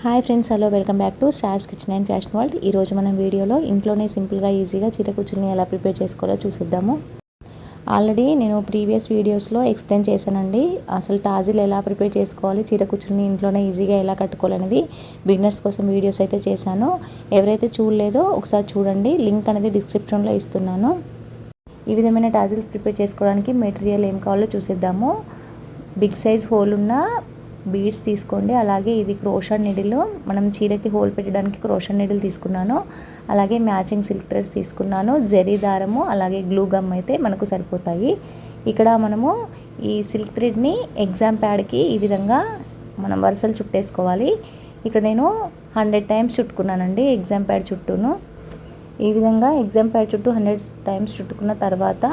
Hi friends hello welcome back to Stabs kitchen and fashion world. ఈరోజు మనం వీడియోలో ఇంట్లోనే సింపుల్గా ఈజీగా చీరకుచ్చుల్ని ఎలా ప్రిపేర్ చేసుకోవాలో చూసిద్దాము. ఆల్రెడీ నేను ప్రీవియస్ వీడియోస్లో ఎక్స్ప్లెయిన్ చేశానండి అసలు టాజిల్ ఎలా ప్రిపేర్ చేసుకోవాలి చీరకుచ్చుల్ని ఇంట్లోనే ఈజీగా ఎలా కట్టుకోవాలనేది బిగినర్స్ కోసం వీడియోస్ అయితే చేశాను. ఎవరైతే చూడలేదో ఒకసారి చూడండి లింక్ అనేది డిస్క్రిప్షన్లో ఇస్తున్నాను. ఈ విధమైన టాజిల్స్ ప్రిపేర్ చేసుకోవడానికి మెటీరియల్ ఏం కావాలో చూసిద్దాము. బిగ్ సైజ్ హోల్ ఉన్న బీడ్స్ తీసుకోండి. అలాగే ఇది క్రోషా నిడిల్. మనం చీరకి హోల్ పెట్టడానికి క్రోషా నిడిల్ తీసుకున్నాను. అలాగే మ్యాచింగ్ సిల్క్ థ్రెడ్స్ తీసుకున్నాను. జరీ దారము అలాగే గ్లూ గమ్ అయితే మనకు సరిపోతాయి. ఇక్కడ మనము ఈ సిల్క్ థ్రెడ్ని ఎగ్జామ్ ప్యాడ్కి ఈ విధంగా మనం వరుసలు చుట్టేసుకోవాలి. ఇక్కడ నేను హండ్రెడ్ టైమ్స్ చుట్టుకున్నానండి ఎగ్జామ్ ప్యాడ్ చుట్టూను. ఈ విధంగా ఎగ్జామ్ ప్యాడ్ చుట్టూ హండ్రెడ్ టైమ్స్ చుట్టుకున్న తర్వాత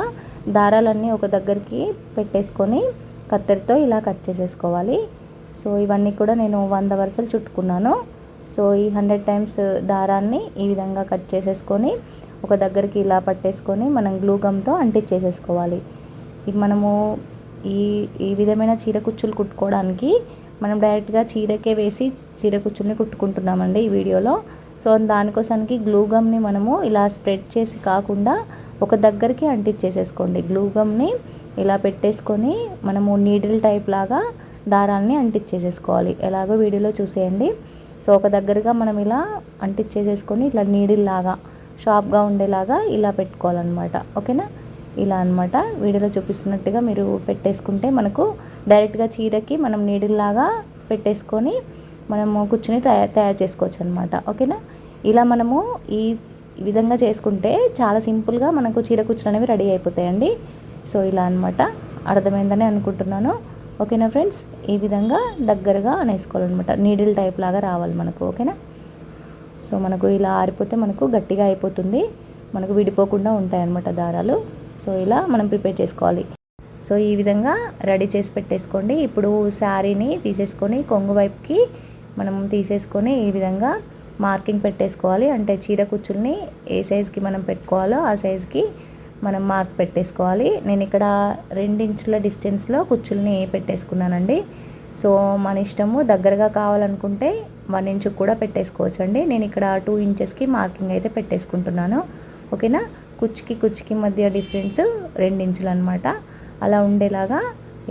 దారాలన్నీ ఒక దగ్గరికి పెట్టేసుకొని కత్తెరతో ఇలా కట్ చేసేసుకోవాలి. సో ఇవన్నీ కూడా నేను వంద వరుసలు చుట్టుకున్నాను. సో ఈ హండ్రెడ్ టైమ్స్ దారాన్ని ఈ విధంగా కట్ చేసేసుకొని ఒక దగ్గరికి ఇలా పట్టేసుకొని మనం గ్లూ గమ్తో అంటించేసేసుకోవాలి. ఇది మనము ఈ ఈ విధమైన చీర కుచ్చులు కుట్టుకోవడానికి మనం డైరెక్ట్గా చీరకే వేసి చీర కుచ్చుల్ని కుట్టుకుంటున్నామండి ఈ వీడియోలో. సో దానికోసానికి గ్లూ గమ్ని మనము ఇలా స్ప్రెడ్ చేసి కాకుండా ఒక దగ్గరికి అంటించేసేసుకోండి. గ్లూ గమ్ని ఇలా పెట్టేసుకొని మనము నీడిల్ టైప్ లాగా దారాలని అంటించేసేసుకోవాలి ఎలాగో వీడియోలో చూసేయండి. సో ఒక దగ్గరగా మనం ఇలా అంటించేసేసుకొని ఇట్లా నీడిల్లాగా షార్ప్గా ఉండేలాగా ఇలా పెట్టుకోవాలన్నమాట. ఓకేనా? ఇలా అనమాట వీడియోలో చూపిస్తున్నట్టుగా మీరు పెట్టేసుకుంటే మనకు డైరెక్ట్గా చీరకి మనం నీడిల్లాగా పెట్టేసుకొని మనము కూర్చుని తయారు తయారు చేసుకోవచ్చు అనమాట ఓకేనా? ఇలా మనము ఈ విధంగా చేసుకుంటే చాలా సింపుల్గా మనకు చీర కూర్చుని అనేవి రెడీ అయిపోతాయండి. సో ఇలా అనమాట అర్థమైందని అనుకుంటున్నాను. ఓకేనా ఫ్రెండ్స్? ఈ విధంగా దగ్గరగా అనేసుకోవాలన్నమాట. నీడిల్ టైప్ లాగా రావాలి మనకు ఓకేనా? సో మనకు ఇలా ఆరిపోతే మనకు గట్టిగా అయిపోతుంది. మనకు విడిపోకుండా ఉంటాయన్నమాట దారాలు. సో ఇలా మనం ప్రిపేర్ చేసుకోవాలి. సో ఈ విధంగా రెడీ చేసి పెట్టేసుకోండి. ఇప్పుడు శారీని తీసేసుకొని కొంగు వైపుకి మనం తీసేసుకొని ఈ విధంగా మార్కింగ్ పెట్టేసుకోవాలి. అంటే చీర కుచ్చుల్ని ఏ సైజ్కి మనం పెట్టుకోవాలో ఆ సైజ్కి మనం మార్క్ పెట్టేసుకోవాలి. నేను ఇక్కడ రెండించుల డిస్టెన్స్లో కుచ్చుల్ని పెట్టేసుకున్నానండి. సో మన ఇష్టము దగ్గరగా కావాలనుకుంటే వన్ ఇంచ్ కూడా పెట్టేసుకోవచ్చు అండి నేను ఇక్కడ టూ ఇంచెస్కి మార్కింగ్ అయితే పెట్టేసుకుంటున్నాను. ఓకేనా? కుచ్చుకి కుచ్చుకి మధ్య డిఫరెన్స్ రెండించులు అనమాట అలా ఉండేలాగా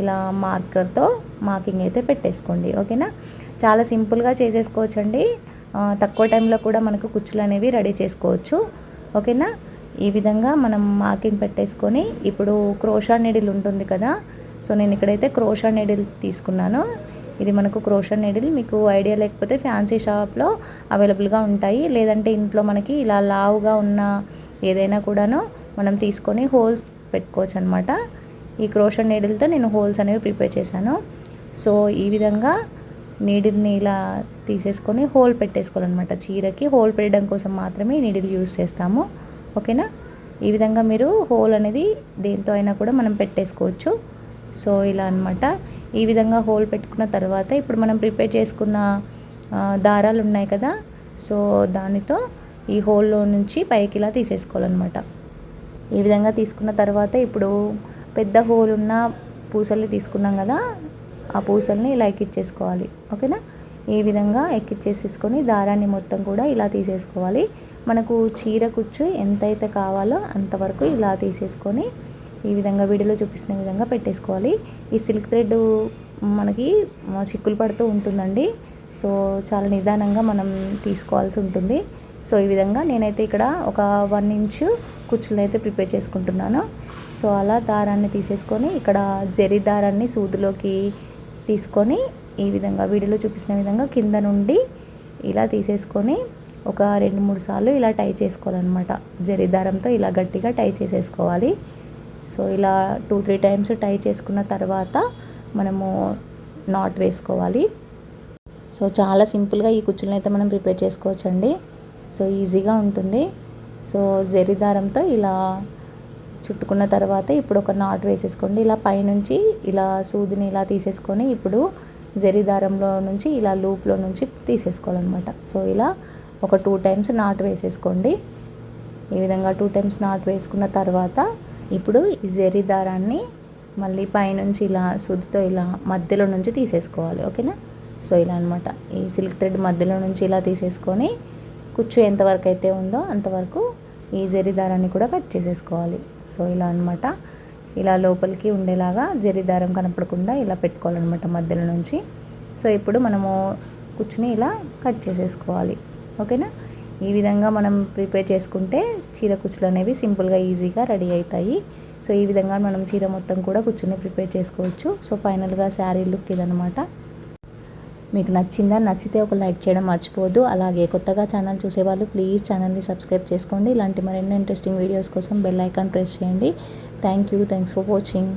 ఇలా మార్కర్తో మార్కింగ్ అయితే పెట్టేసుకోండి. ఓకేనా? చాలా సింపుల్గా చేసేసుకోవచ్చండి. తక్కువ టైంలో కూడా మనకు కుచ్చులు అనేవి రెడీ చేసుకోవచ్చు. ఓకేనా? ఈ విధంగా మనం మార్కింగ్ పెట్టేసుకొని ఇప్పుడు క్రోషా నీడిల్ ఉంటుంది కదా సో నేను ఇక్కడైతే క్రోషా నీడిల్ తీసుకున్నాను. ఇది మనకు క్రోషా నీడిల్ మీకు ఐడియా లేకపోతే ఫ్యాన్సీ షాప్లో అవైలబుల్గా ఉంటాయి. లేదంటే ఇంట్లో మనకి ఇలా లావుగా ఉన్న ఏదైనా కూడాను మనం తీసుకొని హోల్స్ పెట్టుకోవచ్చు అనమాట ఈ క్రోషా నీడిల్తో నేను హోల్స్ అనేవి ప్రిపేర్ చేశాను. సో ఈ విధంగా నీడిల్ని ఇలా తీసేసుకొని హోల్ పెట్టేసుకోవాలన్నమాట చీరకి హోల్ పెట్టడం కోసం మాత్రమే నీడిల్ యూస్ చేస్తాము. ఓకేనా? ఈ విధంగా మీరు హోల్ అనేది దేంతో అయినా కూడా మనం పెట్టేసుకోవచ్చు. సో ఇలా అనమాట ఈ విధంగా హోల్ పెట్టుకున్న తర్వాత ఇప్పుడు మనం ప్రిపేర్ చేసుకున్న దారాలు ఉన్నాయి కదా? సో దానితో ఈ హోల్లో నుంచి పైకి ఇలా తీసేసుకోవాలన్నమాట. ఈ విధంగా తీసుకున్న తర్వాత ఇప్పుడు పెద్ద హోల్ ఉన్న పూసల్ని తీసుకున్నాం కదా? ఆ పూసల్ని ఇలా ఎక్కిచ్చేసుకోవాలి. ఓకేనా? ఈ విధంగా ఎక్కిచ్చేసేసుకొని దారాన్ని మొత్తం కూడా ఇలా తీసేసుకోవాలి. మనకు చీర కుచ్చు ఎంతైతే కావాలో అంతవరకు ఇలా తీసేసుకొని ఈ విధంగా వీడియోలో చూపిస్తున్న విధంగా పెట్టేసుకోవాలి. ఈ సిల్క్ థ్రెడ్ మనకి చిక్కులు పడుతూ ఉంటుందండి. సో చాలా నిదానంగా మనం తీసుకోవాల్సి ఉంటుంది. సో ఈ విధంగా నేనైతే ఇక్కడ ఒక వన్ ఇంచ్ కుచ్చులు అయితే ప్రిపేర్ చేసుకుంటున్నాను. సో అలా దారాన్ని తీసేసుకొని ఇక్కడ జరి దారాన్ని సూదులోకి తీసుకొని ఈ విధంగా వీడియోలో చూపిస్తున్న విధంగా కింద నుండి ఇలా తీసేసుకొని ఒక రెండు మూడు సార్లు ఇలా టై చేసుకోవాలన్నమాట. జరి దారంతో ఇలా గట్టిగా టై చేసేసుకోవాలి. సో ఇలా టూ త్రీ టైమ్స్ టై చేసుకున్న తర్వాత మనము నాట్ వేసుకోవాలి. సో చాలా సింపుల్గా ఈ కుచ్చులను అయితే మనం ప్రిపేర్ చేసుకోవచ్చండి. సో ఈజీగా ఉంటుంది. సో జరి దారంతో ఇలా చుట్టుకున్న తర్వాత ఇప్పుడు ఒక నాట్ వేసేసుకోండి. ఇలా పైనుంచి ఇలా సూదిని ఇలా తీసేసుకొని ఇప్పుడు జరి దారంలో నుంచి ఇలా లూప్లో నుంచి తీసేసుకోవాలన్నమాట. సో ఇలా ఒక టూ టైమ్స్ నాట్ వేసేసుకోండి. ఈ విధంగా టూ టైమ్స్ నాట్ వేసుకున్న తర్వాత ఇప్పుడు ఈ జరి దారాన్ని మళ్ళీ పైనుంచి ఇలా సుద్దితో ఇలా మధ్యలో నుంచి తీసేసుకోవాలి. ఓకేనా? సో ఇలా అనమాట ఈ సిల్క్ థ్రెడ్ మధ్యలో నుంచి ఇలా తీసేసుకొని కుచ్చు ఎంతవరకు అయితే ఉందో అంతవరకు ఈ జరి దారాన్ని కూడా కట్ చేసేసుకోవాలి. సో ఇలా అనమాట ఇలా లోపలికి ఉండేలాగా జరి దారం కనపడకుండా ఇలా పెట్టుకోవాలన్నమాట మధ్యలో నుంచి. సో ఇప్పుడు మనము కుచ్చుని ఇలా కట్ చేసేసుకోవాలి. ఓకేనా? ఈ విధంగా మనం ప్రిపేర్ చేసుకుంటే చీర కుచ్చులు అనేవి సింపుల్గా ఈజీగా రెడీ అవుతాయి. సో ఈ విధంగా మనం చీర మొత్తం కూడా కూర్చుని ప్రిపేర్ చేసుకోవచ్చు. సో ఫైనల్గా శారీ లుక్ ఇదనమాట మీకు నచ్చిందా? నచ్చితే ఒక లైక్ చేయడం మర్చిపోవద్దు. అలాగే కొత్తగా ఛానల్ చూసేవాళ్ళు ప్లీజ్ ఛానల్ని సబ్స్క్రైబ్ చేసుకోండి. ఇలాంటి మరెన్నో ఇంట్రెస్టింగ్ వీడియోస్ కోసం బెల్ ఐకాన్ ప్రెస్ చేయండి. Thank you. Thanks for watching.